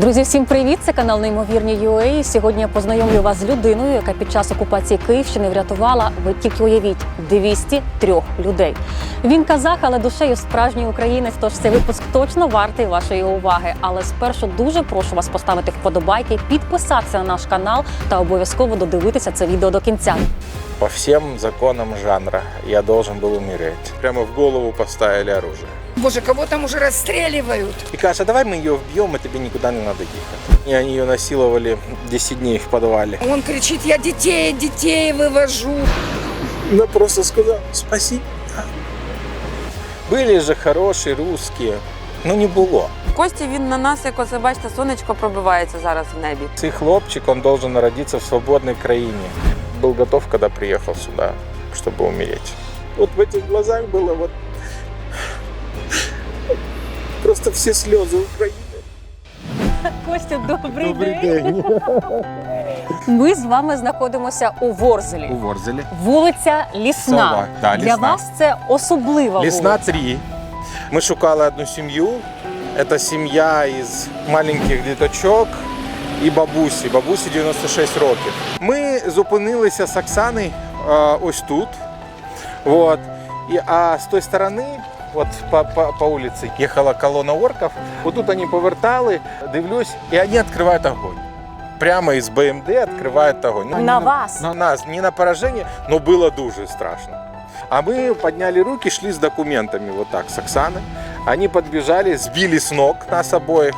Друзі, всім привіт! Це канал Неймовірні UA. Сьогодні я познайомлю вас з людиною, яка під час окупації Київщини врятувала, ви тільки уявіть, 203 людей. Він казах, але душею справжній українець. Тож цей випуск точно вартий вашої уваги. Але спершу дуже прошу вас поставити вподобайки, підписатися на наш канал та обов'язково додивитися це відео до кінця. По всем законам жанра я должен был умереть. Прямо в голову поставили оружие. Боже, кого там уже расстреливают? И Каша, давай мы ее вбьем, и тебе никуда не надо ехать. И они ее насиловали 10 дней в подвале. Он кричит, я детей, детей вывожу. Она просто сказала, спасибо. Были же хорошие русские, но не было. Кості він на нас, як оце бачите, сонечко пробивається зараз в небі. Цей хлопчик, он должен родиться в свободной краине. Был готов, когда приехал сюда, чтобы умереть. Вот в этих глазах было вот просто все слезы Украины. Костя, добрий, день. Ми з вами знаходимося у Ворзелі. У Ворзеле. Вулиця Лісна. Сова, да, Для Лісна. вас це особлива Лесна вулиця. 3. Мы шукали одну семью. Это семья из маленьких діточок і бабусі. Бабусі 96 років. Ми зупинилися з Оксаною е, ось тут. Вот. І, а з тої сторони, от по, по, по вулиці, їхала колона орків. Отут вони повертали, дивлюсь, і вони відкривають огонь. Прямо із БМД відкривають огонь. Ну, На не вас? На нас, не на поражение, но было дуже страшно. А мы подняли руки, шли с документами вот так с Оксаной. Они подбежали, сбили с ног нас обоих.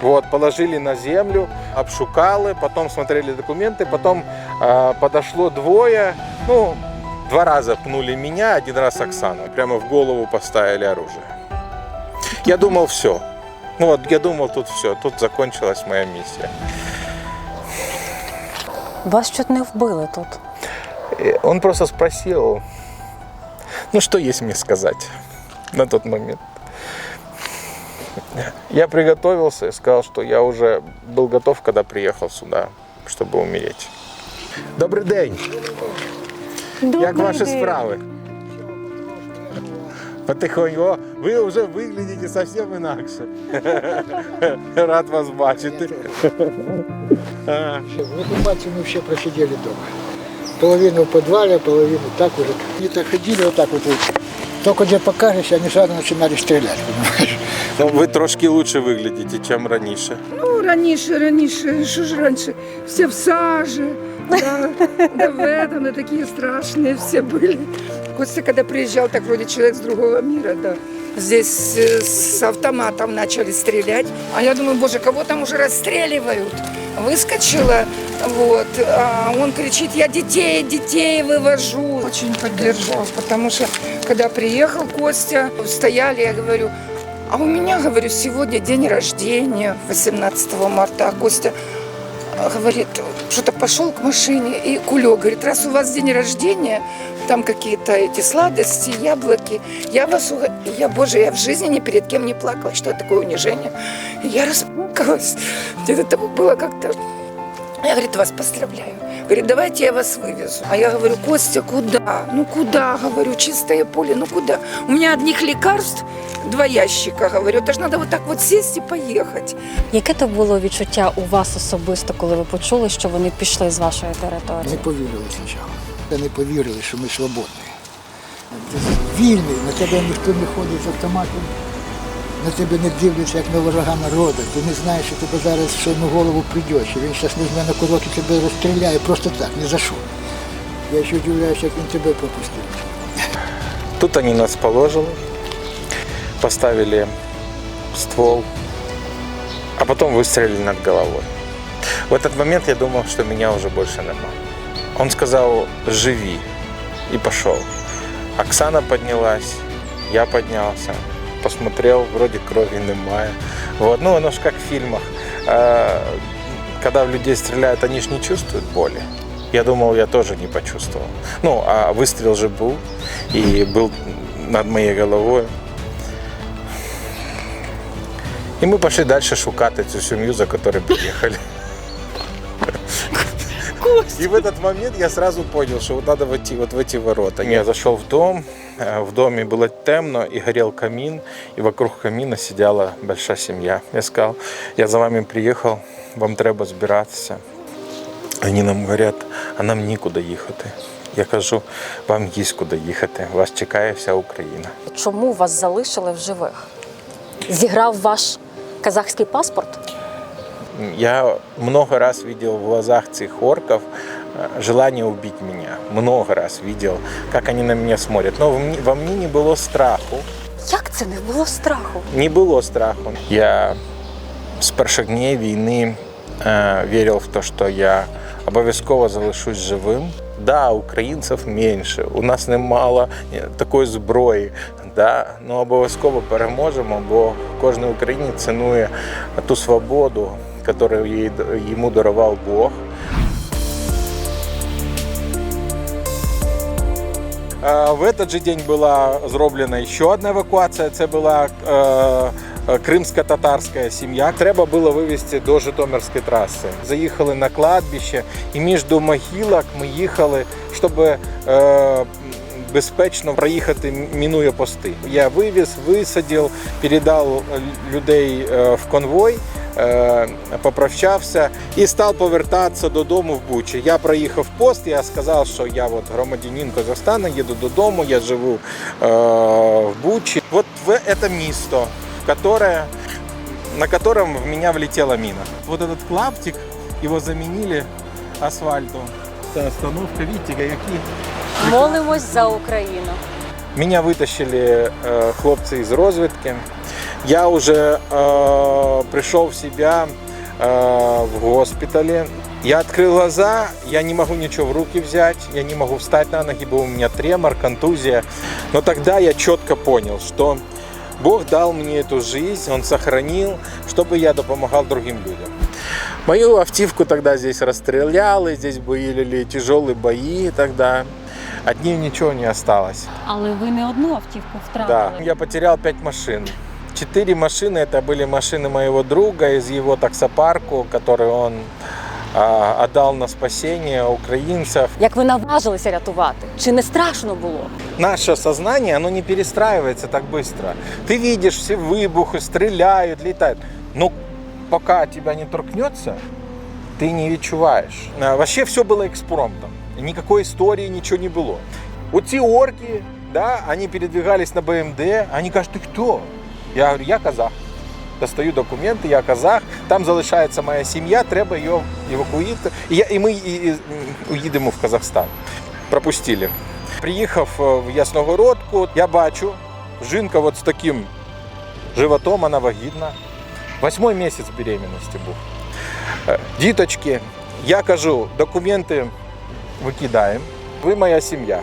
Вот, положили на землю, обшукали, потом смотрели документы, потом э, подошло двое, ну, два раза пнули меня, один раз Оксану, прямо в голову поставили оружие. Я думал, все. Ну вот, я думал, тут все, тут закончилась моя миссия. Вас чуть не вбили тут. Э, Он просто спросил, ну что есть мне сказать на тот момент. Я приготовился и сказал, что я уже был готов, когда приехал сюда, чтобы умереть. Добрий день! Як ваші справи? Потихоньку. О, ви вже виглядите зовсім інакше. Рад вас бачити. А. В оккупации мы все просидели дома. Половину в подвале, половину так уже. Они так ходили вот так вот. Только где покажешься, они сразу начинали стрелять, понимаешь? Ну, ви трошки лучше виглядите, ніж раніше. Ну, раніше, раніше, що ж раніше? Все в саже, да, да в этом, да такие страшные все были. Костя, когда приезжал, так вроде человек с другого мира, да. Здесь э, с автоматом начали стрелять. А я думаю, боже, кого там уже расстреливают? Выскочила, вот, а он кричит, я детей, детей вывожу. Очень поддержал, потому что, когда приехал Костя, стояли, я говорю, а у меня, говорю, сегодня день рождения, 18 марта, а Костя говорит, что-то пошел к машине, и Кулек говорит, раз у вас день рождения, там какие-то эти сладости, яблоки, я вас, И я, боже, я в жизни ни перед кем не плакала, что это такое унижение. И я расплакалась, того было как-то, я, говорит, вас поздравляю. Говорит, давайте я вас вывезу. А я говорю, Костя, куда? Ну куда? Говорю, чистое поле, ну куда? У меня одних лекарств два ящика, говорю, это ж надо вот так вот сесть и поехать. Яке то було відчуття у вас особисто, коли ви почули, що вони пішли з вашої Не території? повірили спочатку. Не повірили, що ми свободні. Ти вільний, на тебе ніхто не ходить з автоматом, на тебе не дивляться, як на ворога народу. Ти не знаєш, що тебе зараз все на голову прийде, що він зараз не знає на курок і тебе розстріляє просто так, ні за що. Я ще удивляюся, як він тебе пропустив. Тут они нас положили, поставили ствол, а потом выстрелили над головой. В этот момент я думал, что меня уже больше нема. Он сказал «живи» и пошел. Оксана поднялась, я поднялся, посмотрел, вроде крови немає. Вот. Ну, оно ж как в фильмах. Э, Когда в людей стреляют, они ж не чувствуют боли. Я думал, я тоже не почувствовал. Ну, а выстрел же был, и был над моей головой. И мы пошли дальше шукати цю сім'ю, за которой приїхали. И в этот момент я сразу понял, что вот надо войти вот в эти ворота. Я зашел в дом, э, в доме было темно и горел камин, и вокруг камина сидела большая семья. Я сказал, я за вами приехал, вам треба збиратися. Вони нам говорять, а нам нікуди їхати. Я кажу, вам є куди їхати, вас чекає вся Україна. Чому вас залишили в живих? Зіграв ваш казахський паспорт? Я много раз видел в глазах этих орков э, желание убить меня. Много раз видел, как они на меня смотрят. Но во мне, во мне не было страху. Як це не було страху? Не было страху. Я з перших днів війни е, вірив в те, що я обов'язково залишусь живим. Да, українців менше, у нас немало е, такої зброї, да, але обов'язково переможемо, бо кожен українець цінує ту свободу, їй- йому дарував Бог. В этот же день була зроблена ще одна евакуація. Це була е, е, кримсько-татарська сім'я. Треба було вивезти до Житомирської траси. Заїхали на кладбище, і між могилок ми їхали, щоб е, безпечно проїхати, мінує пости. Я вивіз, висадив, передав людей е, в конвой. е, Попрощався і став повертатися додому в Бучі. Я проїхав пост, я сказав, що я от громадянин Казахстана, їду додому, я живу е, в Бучі. От в це місто, которое, на котором в меня влетела мина. Вот этот клаптик, его заменили асфальтом Та остановка, видите, які Молимось за Україну. Меня вытащили э, хлопцы из розвідки. Я уже э, пришел в себя э, в госпитале. Я открыл глаза, я не могу ничего в руки взять, я не могу встать на ноги, был у меня тремор, контузия. Но тогда я четко понял, что Бог дал мне эту жизнь, Он сохранил, чтобы я допомагал другим людям. Мою автивку тогда здесь расстреляли, здесь были тяжелые бои тогда. От нее ничего не осталось. Але ви не одну автівку Да, втратили. я потерял пять машин. Четыре машины это были машины моего друга из его таксопарку, который он а, отдал на спасение украинцев. Як ви наважилися рятувати? Чи не страшно було? Наше сознание, оно не перестраивается так быстро. Ты видишь все выбухи, стреляют, летают. Но пока тебя не торкнется, ты не відчуваешь. А, Вообще все было экспромтом. Никакой истории, ничего не было. Вот эти орки, да, они передвигались на БМД, они кажут, ты кто? Я говорю, я казах. Достаю документи, я казах, там залишається моя сім'я, треба її евакуювати. І, я, і ми і, і, м, уїдемо в Казахстан. Пропустили. Приїхав е, в Ясногородку, я бачу, жінка от з таким животом, вона вагітна. Восьмой місяць беременності був. Е, Діточки, я кажу, документи викидаємо. Ви моя сім'я.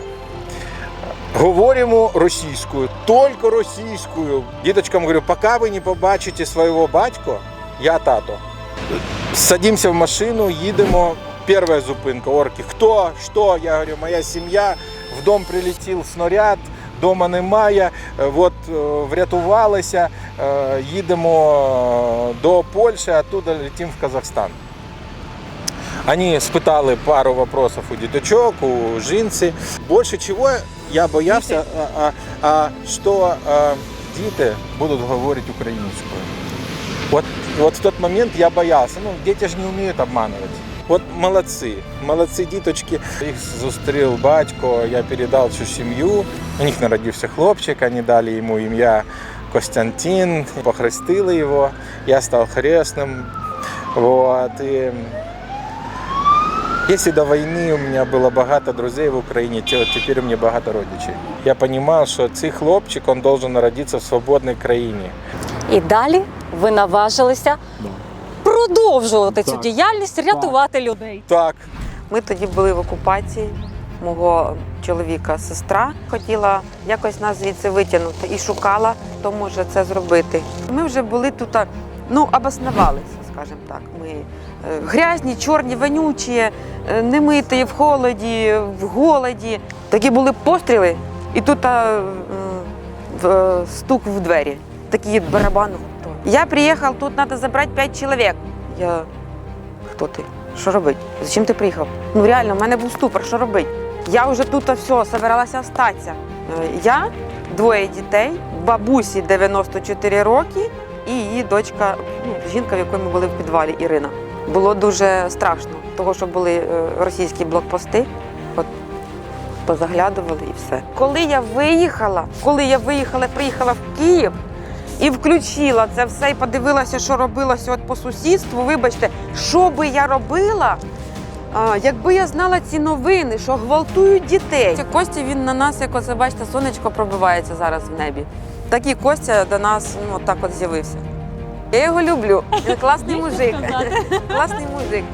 Говоримо російською, тільки російською. Діточкам говорю, поки ви не побачите свого батька, я тато. Садимося в машину, їдемо. Перша зупинка, орки. Хто? Що? Я говорю, моя сім'я. В дом прилетів снаряд, Дома немає. Е, От е, врятувалися. Е, Їдемо до Польщі, оттуда летим в Казахстан. Они спитали пару вопросов у діточок, у жінці. Більше чого я боявся, а, а, а, що а, діти будуть говорити українською. От, от в той момент я боявся. Ну, діти ж не вміють обманувати. От молодці, молодці діточки. Їх зустрів батько, я передав цю сім'ю. У них народився хлопчик, вони дали йому ім'я Костянтин, похрестили його, я став хресним. Вот, і Если до війни у мене було багато друзей в Україні, то тепер у мене багато родичів. Я розумів, що цей хлопчик він должен народитися в свободній країні. І далі ви наважилися продовжувати цю діяльність, рятувати людей. Так, Ми тоді були в окупації. Мого чоловіка сестра хотіла якось нас звідси витягнути і шукала, хто може це зробити. Ми вже були тут, ну, обоснувалися, скажімо так. Ми е, грязні, чорні, вонючі, е, немиті, в холоді, в голоді. Такі були постріли, і тут а, в- е, стук в двері. Такий барабан. Я приїхав, тут треба забрати 5 чоловік. Я хто ти? Що робити? Зачем ти приїхав? Ну реально, в мене був ступор, що робити? Я вже тут все, собиралася остатися. Е, Я, двоє дітей, бабусі 94 роки і її дочка, ну, жінка, в якої ми були в підвалі, Ірина. Було дуже страшно, того, що були е, російські блокпости. От позаглядували і все. Коли я виїхала, коли я виїхала, приїхала в Київ і включила це все і подивилася, що робилося от по сусідству. Вибачте, що би я робила, а, якби я знала ці новини, що гвалтують дітей. Це Костя він на нас, як оце бачите, сонечко пробивається зараз в небі. Так і Костя до нас ну, так от з'явився. Я його люблю. Він класний мужик. Класний мужик.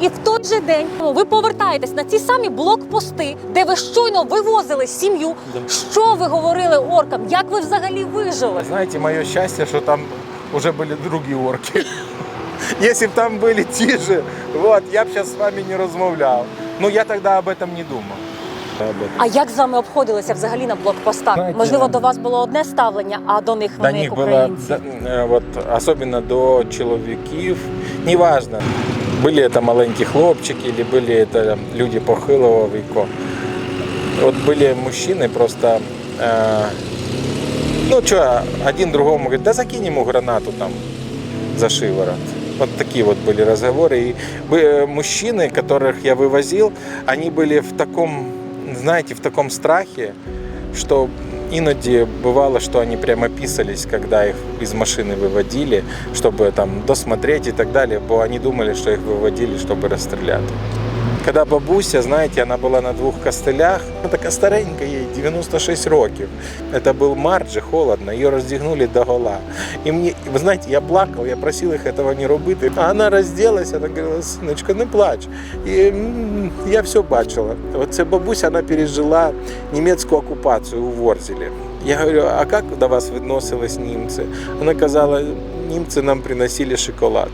І в той же день ви повертаєтесь на ці самі блокпости, де ви щойно вивозили сім'ю. Що ви говорили оркам? Як ви взагалі вижили? Знаете, мое счастье, что там уже были другие орки. Если бы там были те же, вот, я бы сейчас с вами не размовлял. Но я тогда об этом не думал. Об этом. А як з вами обходилися взагалі на блокпостах? Знаєте, Можливо, до вас було одне ставлення, а до них До вони них як было, українці. да, э, вот, особенно до чоловіків, неважно, были это маленькі хлопчики, или были это люди похилого віку. Вот были мужчины просто, э, ну что, один другому говорит, да закинь ему гранату там за шиворот. Вот такие вот были разговоры. И бы- мужчины, которых я вывозил, они были в таком, знаете, в таком страхе, что іноді бывало, что они прямо писались, когда их из машины выводили, чтобы там досмотреть и так далее, бо они думали, что их выводили, чтобы расстрелять. Когда бабуся, знаете, она была на двух костылях, ну, така старенька ей, 96 років. Это был март же, холодно, ее роздягнули до гола. И мне, вы знаете, я плакал, я просил их этого не робити. А она разделась, она говорила, сыночка, не плач. І м, я все бачила. Оце бабуся, вона пережила німецьку окупацію у Ворзелі. Я говорю, а як до вас відносились німці? Вона казала, німці нам приносили шоколад,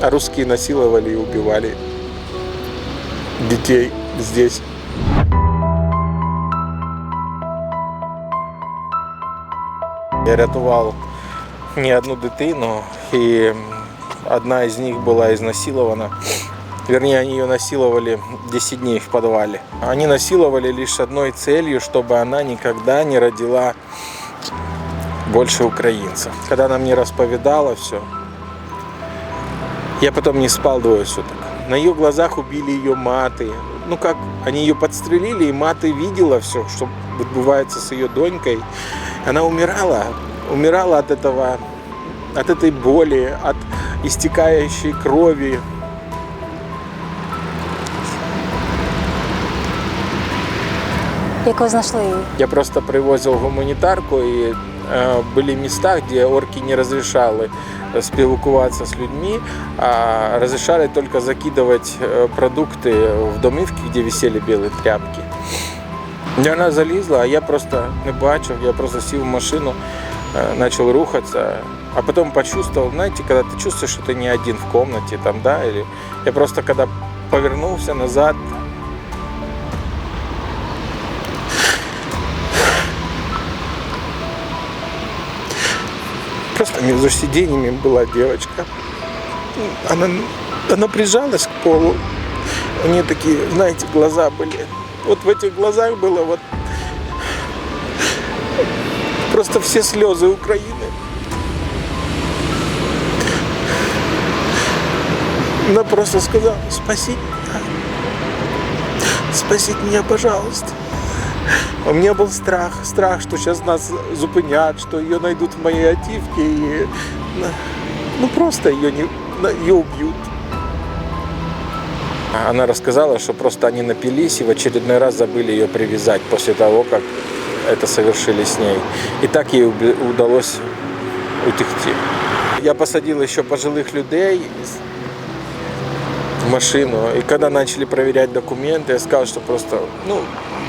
а русские насиловали и убивали Детей здесь. Я рятував не одну дитину, і одна из них была изнасилована. Вернее, они ее насиловали 10 дней в подвале. Они насиловали лишь одной целью, чтобы она никогда не родила больше украинцев. Когда она мне расповедала все, я потом не спал двое суток. На ее глазах убили ее маты. Ну как, они ее подстрелили, и маты видела все, что отбывается с ее донькой. Она умирала, умирала от этого, от этой боли, от истекающей крови. Як ви знайшли її? Я просто привозил гуманитарку, и были места, где орки не разрешали спілкуватися с людьми, а разрешали только закидывать э, продукты в домівки, где висели белые тряпки. І вона залізла, а я просто не бачив, я просто сів в машину, э, начал рухаться, а потом почувствовал, знаете, когда ты чувствуешь, что ты не один в комнате, там, да, или я просто когда повернулся назад, Просто между сиденьями была девочка. Она, она прижалась к полу. У нее такие, знаете, глаза были. Вот в этих глазах было вот просто все слезы Украины. Она просто сказала, спасите меня. Спасите меня, пожалуйста. У меня был страх, страх, что сейчас нас зупинят, что ее найдут в моей отивке и ну просто ее, не, ее убьют. Она рассказала, что просто они напились и в очередной раз забыли ее привязать после того, как это совершили с ней. И так ей удалось утекти. Я посадил еще пожилых людей машину. И когда начали проверять документы, я сказал, что просто ну,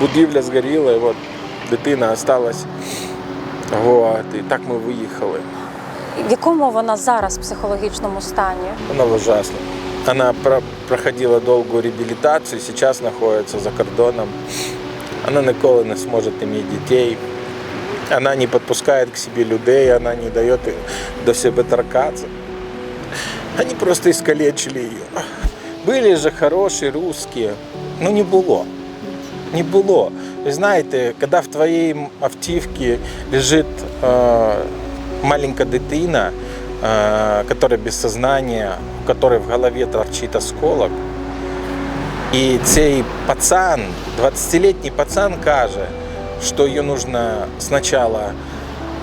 будівля згоріла, і от дитина осталась. Вот, і так ми виїхали. В якому вона зараз в психологічному стані? Вона ужасна. Она про- проходила долгую реабілітацію, зараз знаходиться за кордоном. Вона ніколи не зможе мати дітей. Вона не підпускає к себе людей, вона не дає до себе торкатися. Они просто искалечили ее. Были же хорошие русские, но не было. Не было. Ви знаєте, коли в твоїй автівці лежить е, маленька дитина, е, которая без сознания, у которой в голове торчит осколок, і цей пацан, 20-летний пацан каже, що її нужно спочатку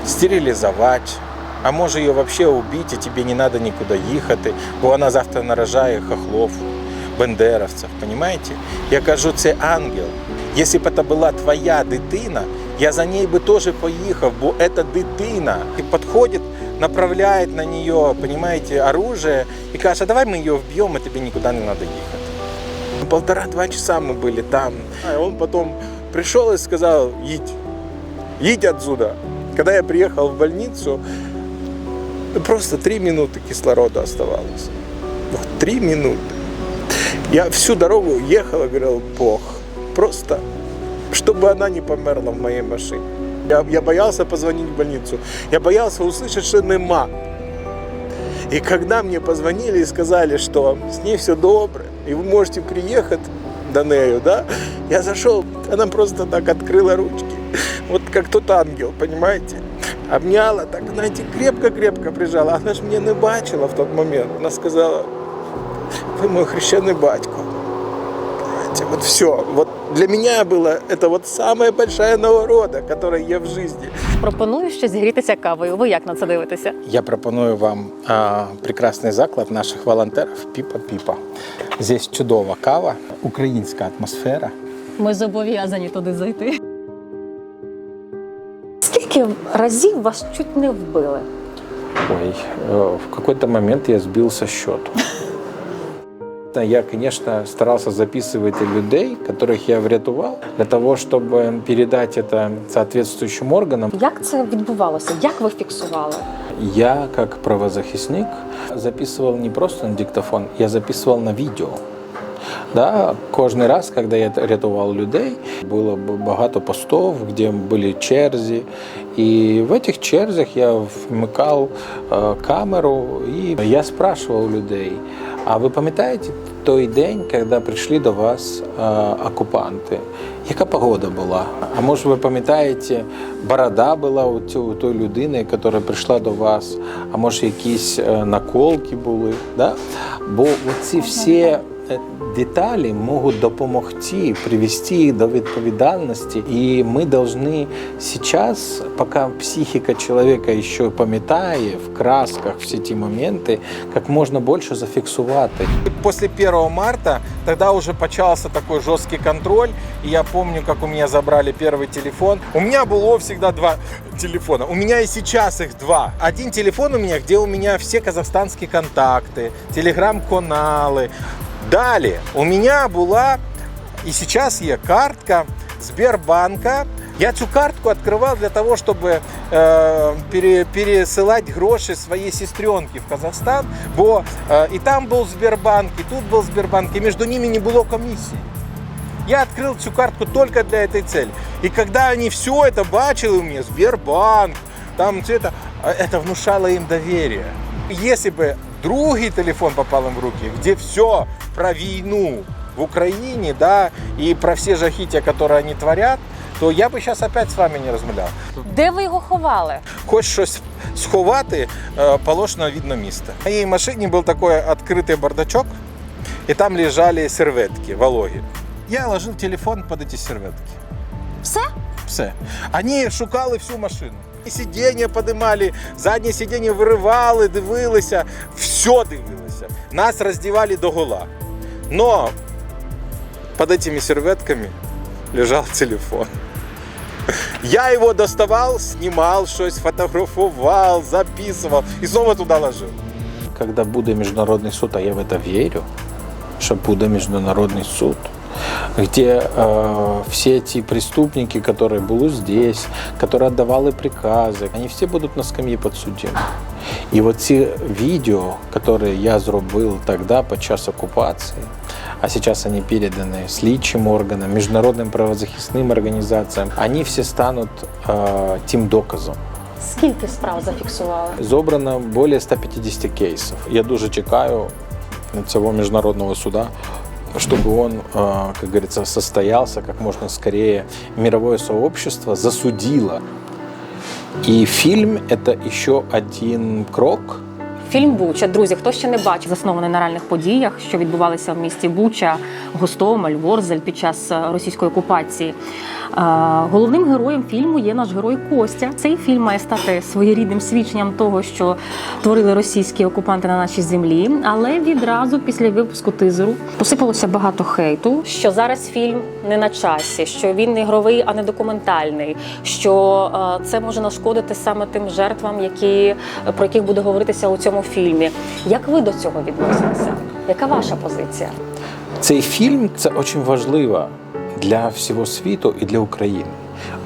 стерилізувати, а може її взагалі убити, і тобі не треба нікуди їхати, бо вона завтра наражає хохлов, бендеровців, понимаете? Я кажу, це ангел. Якщо б це була твоя дитина, я за нею би теж поїхав, бо це дитина. І підходить, направляє на нее, понимаете, оружие и каже, а давай мы ее вбьем, и тебе никуда не надо ехать. Полтора-два часа мы были там. А он потом пришел и сказал, едь, едь отсюда. Когда я приехал в больницу, просто три минуты кислорода оставалось. Вот три минуты. Я всю дорогу ехал и говорил, Бог, просто, чтобы она не померла в моей машине. Я, я боялся позвонить в больницу. Я боялся услышать, что нема. И когда мне позвонили и сказали, что с ней все добре, и вы можете приехать до нею, да, я зашел, она просто так открыла ручки, вот как тот ангел, понимаете? Обняла, так, знаете, крепко-крепко прижала. Она же меня не бачила в тот момент. Она сказала, вы мой хрещеный батько. Понимаете, вот все. Вот для меня было это вот самая большая нагорода, которая є в жизни. Пропоную ще зігрітися кавою. Ви як на це дивитеся? Я пропоную вам а, прекрасний заклад наших волонтерів Піпа Піпа. Здесь чудова кава, українська атмосфера. Ми зобов'язані туди зайти. Скільки разів вас чуть не вбили? Ой, э, в какой-то момент я сбил со счету. Да, Я, конечно, старался записывать людей, которых я врятувал, для того, чтобы передать это соответствующим органам. Як це відбувалося? Як ви фіксували? Я, как правозахисник, записывал не просто на диктофон, я записывал на відео. Да, кожний раз, коли я рятував людей, було багато постов, де були черзі. І в цих черзях я вмикав е, камеру і я спрашивав людей: а ви пам'ятаєте той день, коли прийшли до вас е, окупанти? Яка погода була? А може ви пам'ятаєте, борода була у той людини, яка прийшла до вас, а може якісь е, наколки були? Да? Бо ці всі е, деталі можуть допомогти привести їх до відповідальності. І ми повинні зараз, поки психіка чоловіка ще пам'ятає в красках всі ті моменти, як можна більше зафіксувати. Після 1 марта тогда уже почался такой жесткий контроль. И я помню, как у меня забрали первый телефон. У меня было всегда два телефона. У меня и сейчас их два. Один телефон у меня, где у меня все казахстанские контакты, телеграм-каналы. Далее у меня была, и сейчас є картка Сбербанка. Я цю картку открывал для того, чтобы э, пере, пересылать гроши своей сестренке в Казахстан, бо э, и там был Сбербанк, и тут был Сбербанк, и между ними не было комиссии. Я открыл цю картку только для этой цели. И когда они все это бачили у меня, Сбербанк, там все это, а это внушало им доверие. Если бы другий телефон попал им в руки, где все про війну в Украине, да, и про все жахіття, которые они творят, то я бы сейчас опять с вами не розмовляв. Де ви його ховали? Хочеш щось сховати, е, полож на видне місце. В моїй машині був такий відкритий бардачок, і там лежали серветки вологі. Я ложив телефон під ці серветки. Все? Все. Вони шукали всю машину І сидіння підіймали, заднє сидіння виривали, дивилися, все дивилися. Нас роздівали до гола. Но под этими серветками лежал телефон. Я его доставал, снимал щось, фотографував, записывал и снова туда ложил. Когда буде міжнародний суд, а я в это верю, що буде міжнародний суд, где э, все эти преступники, которые были здесь, которые отдавали приказы, они все будут на скамье подсудимых. І оці відео, які я зробив тоді під час окупації, а сейчас они переданы слідчим органам, міжнародним правозахисним організаціям, вони всі стануть э, тим доказом. Скільки справ зафіксували? Зобрано більше 150 кейсів. Я дуже чекаю цього международного суда, чтобы он, э, как говорится, состоялся как можно скорее. Мировое сообщество засудило. И фильм – это еще один крок Фільм Буча, друзі, хто ще не бачив, заснований на реальних подіях, що відбувалися в місті Буча, Гостомель, Ворзель під час е, російської окупації. Е, Головним героєм фільму є наш герой Костя. Цей фільм має стати своєрідним свідченням того, що творили російські окупанти на нашій землі. Але відразу після випуску тизеру посипалося багато хейту. Що зараз фільм не на часі, що він не ігровий, а не документальний. Що е, це може нашкодити саме тим жертвам, які про яких буде говоритися у цьому фільмі. Як ви до цього відноситеся? Яка ваша позиція? Цей фільм це дуже важливо для всього світу і для України.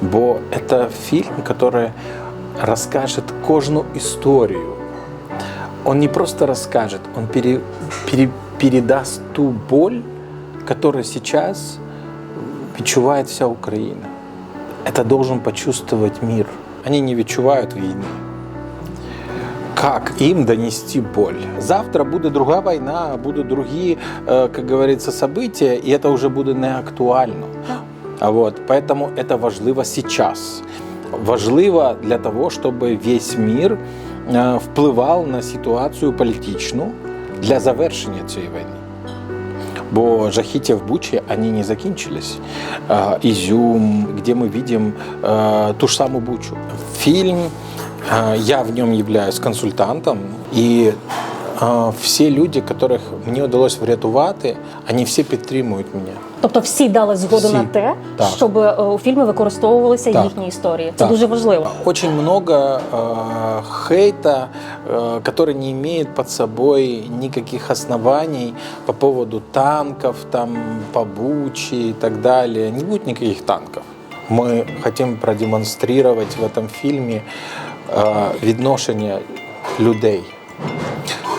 Бо це фільм, який розкаже кожну історію. Он не просто расскажет, он пере- пере- передаст ту боль, которую сейчас відчуває вся Украина. Это должен почувствовать мир. Они не відчувають війни Как им донести боль? Завтра буде друга війна, будуть другі, э, как говорится, события, и это уже буде не актуально. А Вот, поэтому это важливо сейчас. Важливо для того, щоб весь мир е, впливав на ситуацію політичну для завершення цієї війни. Бо жахіття в Бучі вони не закінчились. Е, Ізюм, де ми бачимо е, ту ж саму Бучу. Фільм, е, я в ньому являюсь консультантом, і е, всі люди, яких мені вдалося врятувати, вони всі підтримують мене. Тобто всі дали згоду Всі. на те, Так. щоб е, у фільмі використовувалися Так. їхні історії. Це Так. дуже важливо. Очень много э, хейта, э, который не имеет под собой никаких оснований по поводу танков, там, по Буче и так далее. Не будет никаких танков. Мы хотим продемонстрировать в этом фильме э, відношення людей,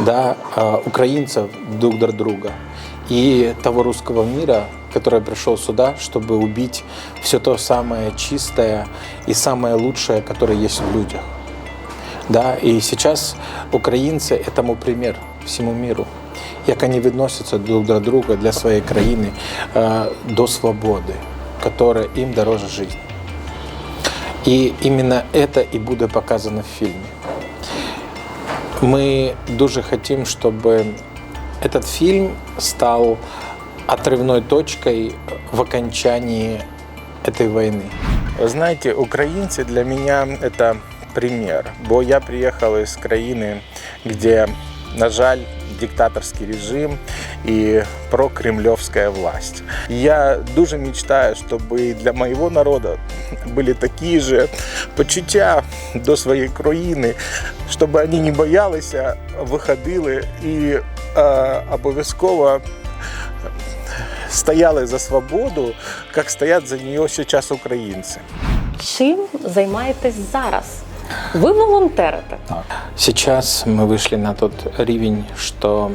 да, э, украинцев друг до друга и того русского мира, который пришел сюда, чтобы убить все то самое чистое и самое лучшее, которое есть в людях. Да, и сейчас украинцы этому пример всему миру. Як они відносяться друг до друга для своей країни э, до свободи, которая им дороже жизни. І іменно це і буде показано в фільмі. Ми дуже хотим, чтобы этот фильм стал отрывной точкой в окончании этой войны. Вы знаете, украинцы для меня это пример, бо я приехал из країни, где, на жаль, диктаторский режим и прокремлевская власть. Я дуже мечтаю, чтобы для моего народа были такие же почуття до своєї країни, щоб вони не боялися, виходили і е, обов'язково стояли за свободу, як стоять за нее зараз українці. Чим займаєтесь зараз? Ви волонтерите. Сейчас мы вышли на тот рівень, що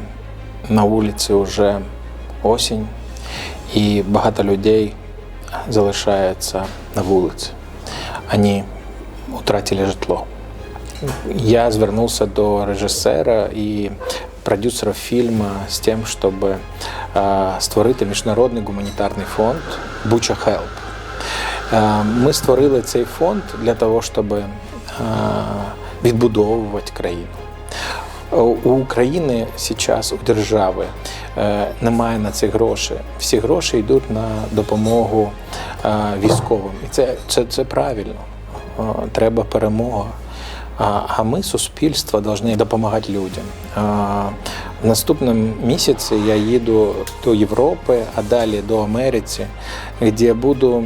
на вулиці вже осінь, і багато людей залишається на вулиці. Вони втратили житло. Я звернувся до режисера і продюсера фільму з тим, щоб е, створити міжнародний гуманітарний фонд Буча Хелп. Е, Ми створили цей фонд для того, щоб е, відбудовувати країну. У України зараз у держави е, немає на це грошей. Всі гроші йдуть на допомогу е, військовим. І це, це, це правильно. Е, Треба перемога. А ми, суспільство, повинні допомагати людям. В наступному місяці я їду до Європи, а далі до Америці, де буду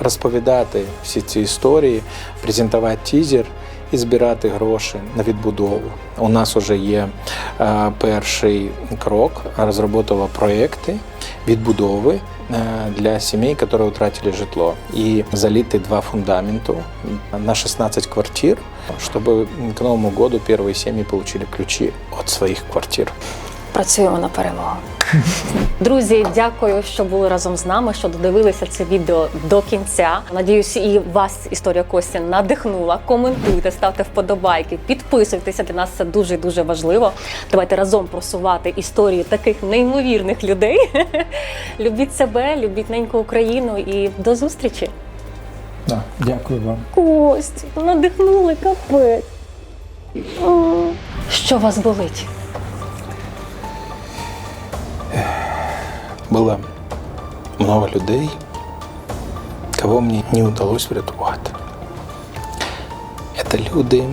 розповідати всі ці історії, презентувати тізер і збирати гроші на відбудову. У нас вже є е, перший крок, розробила проекти відбудови е, для сімей, які втратили житло. І заліти два фундаменту на 16 квартир, щоб к Новому году перші сім'ї получили ключі від своїх квартир. Працюємо на перемогу. Друзі, дякую, що були разом з нами, що додивилися це відео до кінця. Надіюсь, і вас історія Кості надихнула. Коментуйте, ставте вподобайки, підписуйтеся. Для нас це дуже дуже важливо. Давайте разом просувати історії таких неймовірних людей. Любіть себе, любіть неньку Україну і до зустрічі. Да, дякую вам. Кость, надихнули капець. Що вас болить? Было много людей, кого мне не удалось врятувати. Это люди,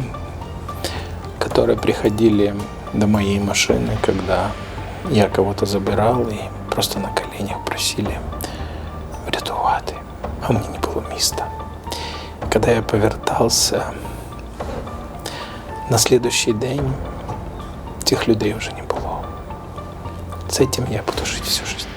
которые приходили до моей машины, когда я кого-то забирал и просто на коленях просили врятувати, а мені не було міста. Когда я повертався, на следующий день цих людей вже не було. З этим я буду жити всю жизнь.